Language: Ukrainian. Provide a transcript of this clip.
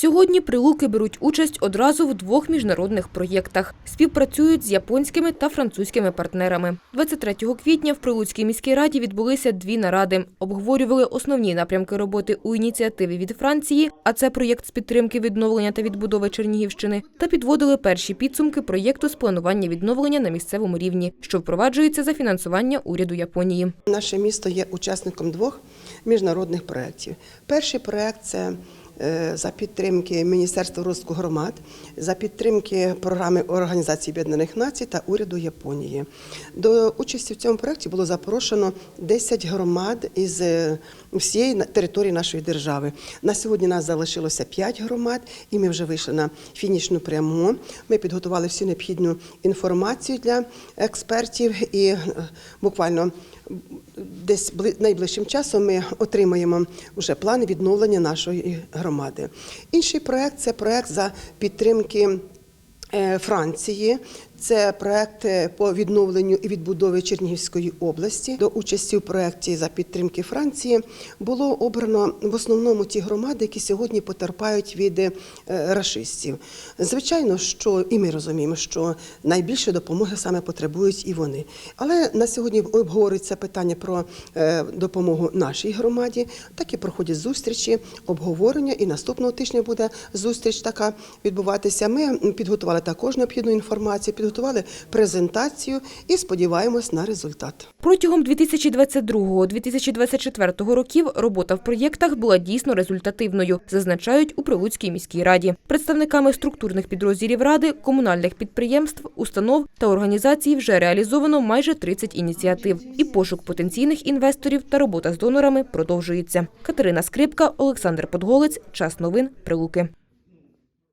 Сьогодні прилуки беруть участь одразу в двох міжнародних проєктах. Співпрацюють з японськими та французькими партнерами. 23 квітня в Прилуцькій міській раді відбулися дві наради. Обговорювали основні напрямки роботи у ініціативі від Франції, а це проєкт з підтримки відновлення та відбудови Чернігівщини, та підводили перші підсумки проєкту з планування відновлення на місцевому рівні, що впроваджується за фінансування уряду Японії. Наше місто є учасником двох міжнародних проєктів. Перший проєкт це за підтримки Міністерства розвитку громад, за підтримки програми Організації Об'єднаних Націй та уряду Японії. До участі в цьому проєкті було запрошено 10 громад із е, всієї території нашої держави. На сьогодні нас залишилося 5 громад, і ми вже вийшли на фінішну пряму. Ми підготували всю необхідну інформацію для експертів і е, буквально десь найближчим часом ми отримаємо вже плани відновлення нашої громади. Інший проект це проект за підтримки. е, Франції це проект по відновленню і відбудові Чернігівської області. До участі у проекті за підтримки Франції було обрано в основному ті громади, які сьогодні потерпають від е, рашистів. Звичайно, що і ми розуміємо, що найбільше допомоги саме потребують і вони. Але на сьогодні обговорюється питання про е, допомогу нашій громаді. Так і проходять зустрічі, обговорення. І наступного тижня буде зустріч така відбуватися. Ми підготували також необхідну інформацію, підготували презентацію і сподіваємось на результат. Протягом 2022-2024 років робота в проєктах була дійсно результативною, зазначають у Прилуцькій міській раді. Представниками структурних підрозділів ради, комунальних підприємств, установ та організацій вже реалізовано майже 30 ініціатив. І пошук потенційних інвесторів та робота з донорами продовжується. Катерина Скрипка, Олександр Подголець. Час новин. Прилуки.